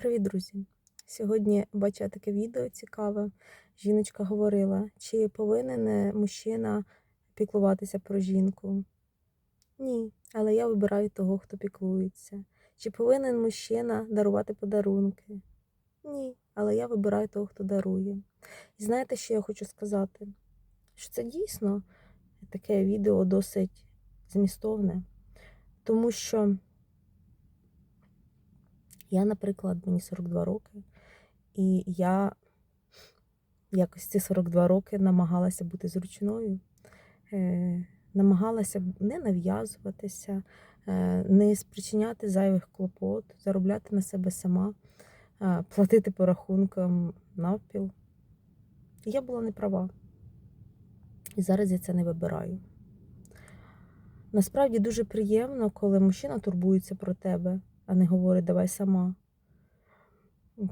Привіт, друзі! Сьогодні бачила таке відео цікаве. Жіночка говорила, чи повинен е, мужчина піклуватися про жінку? Ні, але я вибираю того, хто піклується. Чи повинен мужчина дарувати подарунки? Ні, але я вибираю того, хто дарує. І знаєте, що я хочу сказати? Що це дійсно таке відео досить змістовне, тому що. Я, наприклад, мені 42 роки, і я якось ці 42 роки намагалася бути зручною, е, намагалася не нав'язуватися, е, не спричиняти зайвих клопот, заробляти на себе сама, е, платити по рахункам навпіл. Я була не права. І зараз я це не вибираю. Насправді дуже приємно, коли мужчина турбується про тебе а не говорить давай сама.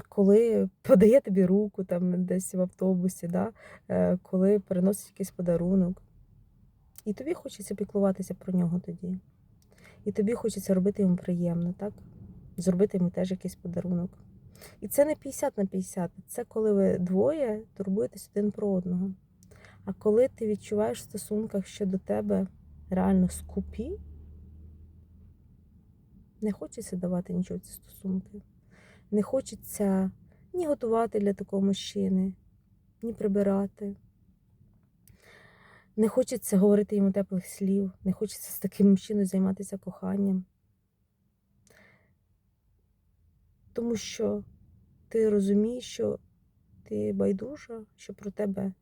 Коли подає тобі руку там десь в автобусі, да? Е, коли переносить якийсь подарунок. І тобі хочеться піклуватися про нього тоді. І тобі хочеться робити йому приємно, так? Зробити йому теж якийсь подарунок. І це не 50 на 50, це коли ви двоє турбуєтесь один про одного. А коли ти відчуваєш в стосунках, що до тебе реально скупі, не хочеться давати нічого в ці стосунки. Не хочеться ні готувати для такого мужчини, ні прибирати. Не хочеться говорити йому теплих слів, не хочеться з таким мужчиною займатися коханням. Тому що ти розумієш, що ти байдужа, що про тебе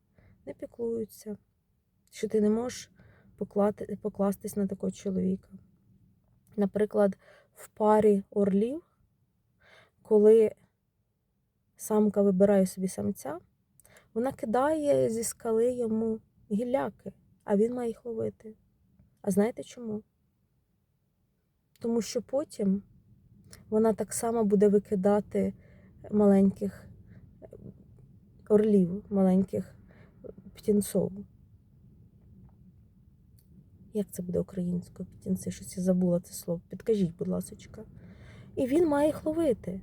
не піклуються, що ти не можеш покластись на такого чоловіка. Наприклад, в парі орлів, коли самка вибирає собі самця, вона кидає зі скали йому гілляки, а він має їх ловити. А знаєте чому? Тому що потім вона так само буде викидати маленьких орлів, маленьких птінцов. Як це буде українською птінці? Щось я забула це слово. Підкажіть, будь ласка. І він має їх ловити.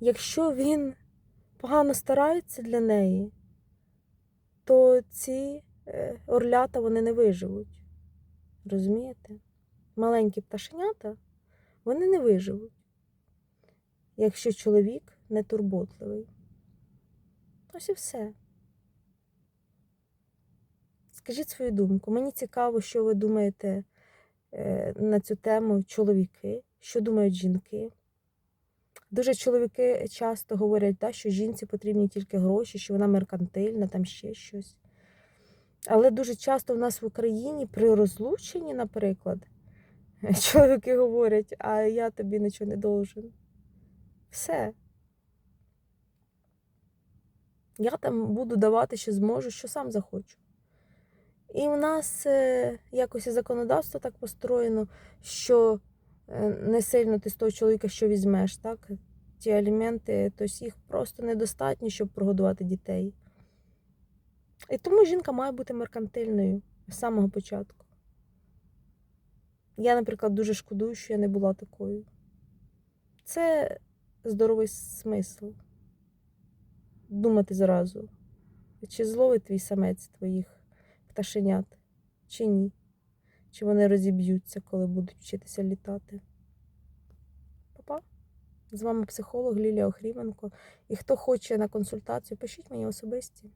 Якщо він погано старається для неї, то ці е, орлята вони не виживуть. Розумієте? Маленькі пташенята вони не виживуть, якщо чоловік не турботливий. Ось і все. Скажіть свою думку. Мені цікаво, що ви думаєте е, на цю тему чоловіки, що думають жінки. Дуже чоловіки часто говорять, да, що жінці потрібні тільки гроші, що вона меркантильна, там ще щось. Але дуже часто в нас в Україні при розлученні, наприклад, чоловіки говорять, а я тобі нічого не должен. Все. Я там буду давати, що зможу, що сам захочу. І в нас е, якось і законодавство так построєно, що е, не сильно ти з того чоловіка що візьмеш, так? Ті аліменти, тобто їх просто недостатньо, щоб прогодувати дітей. І тому жінка має бути меркантильною з самого початку. Я, наприклад, дуже шкодую, що я не була такою. Це здоровий смисл. Думати зразу, чи зловить твій самець твоїх пташенят, чи ні? Чи вони розіб'ються, коли будуть вчитися літати? Папа, з вами психолог Лілія Охріменко. І хто хоче на консультацію, пишіть мені особисті.